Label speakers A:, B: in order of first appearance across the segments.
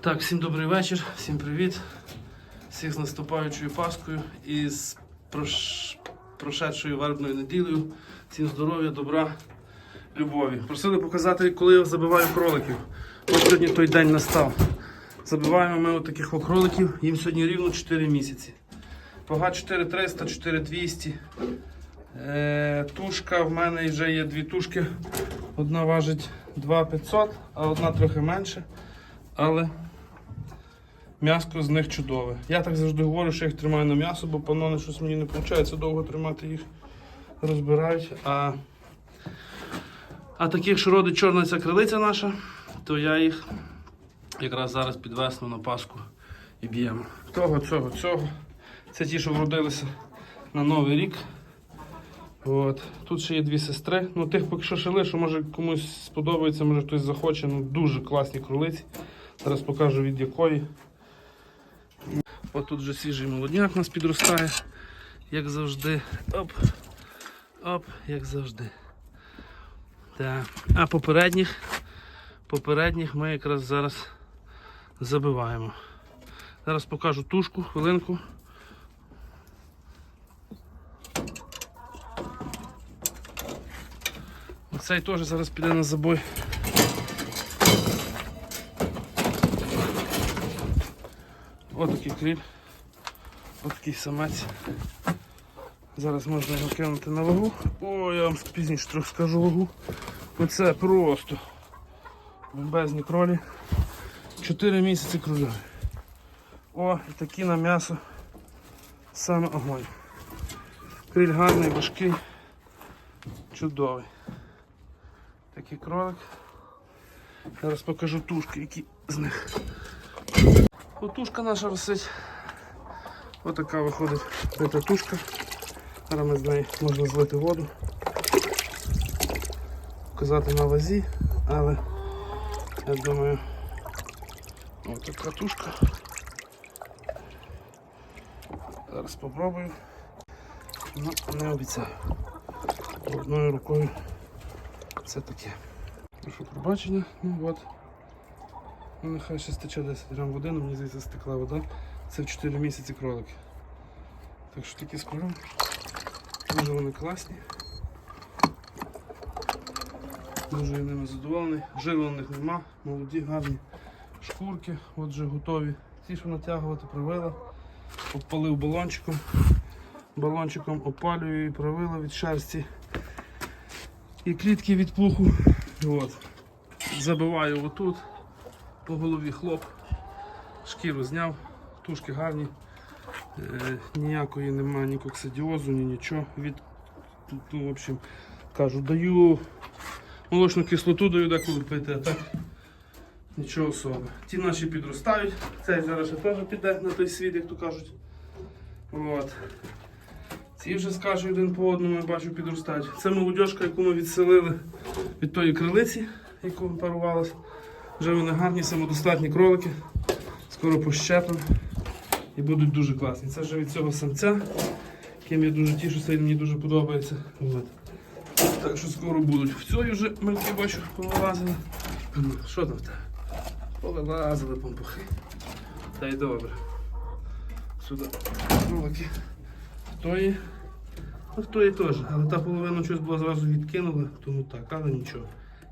A: Так, всім добрий вечір, всім привіт. Всіх з наступаючою Паскою і з прош... прошедшою вербною неділею. Всім здоров'я, добра, любові. Просили показати, коли я забиваю кроликів. Ось сьогодні той день настав. Забиваємо ми отаких от кроликів, їм сьогодні рівно 4 місяці. Вага 4300, 4200. Е, тушка в мене вже є дві тушки. Одна важить 2500, а одна трохи менше. Але м'яско з них чудове. Я так завжди говорю, що їх тримаю на м'ясо, бо панони щось мені не виходить довго тримати їх, розбирають. А, а таких, що родить чорна ця крилиця наша, то я їх якраз зараз під весну на Пасху і б'ємо. Того, цього, цього. Це ті, що вродилися на Новий рік. От. Тут ще є дві сестри. Ну, тих поки що ще лишу, може комусь сподобається, може хтось захоче. Ну, дуже класні кролиці. Зараз покажу від якої. От тут вже свіжий молодняк нас підростає, як завжди. Оп, оп, як завжди. Так. А попередніх, попередніх ми якраз зараз забиваємо. Зараз покажу тушку, хвилинку. Оцей теж зараз піде на забой. Ось такий кріль. Ось такий самець. Зараз можна його кинути на вагу. О, я вам пізніше трохи скажу вагу. Оце просто бомбезні кролі. 4 місяці кролі. О, і такі на м'ясо. Саме огонь. Криль гарний, важкий, чудовий. Такий кролик. Зараз покажу тушки, які з них. Отушка наша висить. Отака виходить бита тушка. Зараз ми з неї можна злити воду. Показати на вазі, але я думаю, отака тушка. Зараз спробую. Ну, не обіцяю. Одною рукою це таке. Прошу пробачення, ну от. Ну, нехай ще стече 10 грам води, але мені здається стекла вода. Це в 4 місяці кролики. Так що такі скоро. Дуже вони класні. Дуже я ними задоволений. Жили у них нема, молоді, гарні шкурки, от вже готові. Ті, що натягувати, провила. Обпалив балончиком. Балончиком опалюю і провила від шерсті. І клітки від пуху. От. Забиваю отут по голові хлоп, шкіру зняв, тушки гарні, е, ніякої немає ні коксидіозу, ні нічого. Від, ну, в общем, кажу, даю молочну кислоту, даю деколи пити, а так нічого особи. Ті наші підростають, цей зараз ще теж піде на той світ, як то кажуть. От. Ці вже скажу один по одному, я бачу, підростають. Це молодіжка, яку ми відселили від тої крилиці, яку парувалася. Вже вони гарні, самодостатні кролики. Скоро пощеплені і будуть дуже класні. Це вже від цього самця, яким я дуже тішуся і мені дуже подобається. От. Так що скоро будуть. В цій вже мальки бачу, повилазили. Ну, Що там тебе? Повилазили помпухи. Та й добре. Сюди кролики. В тої. В тої теж. Але та половина щось була зразу відкинула, тому так, але нічого.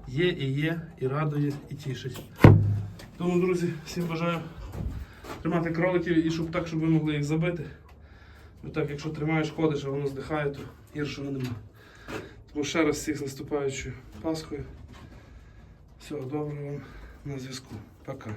A: Є і є, і радує, і тішить. Тому, друзі, всім бажаю тримати кроликів і щоб так, щоб ви могли їх забити. Бо так, якщо тримаєш, ходиш, а воно здихає, то гіршого нема. Тому ще раз всіх з наступаючою Пасхою. Всього доброго вам на зв'язку. Пока.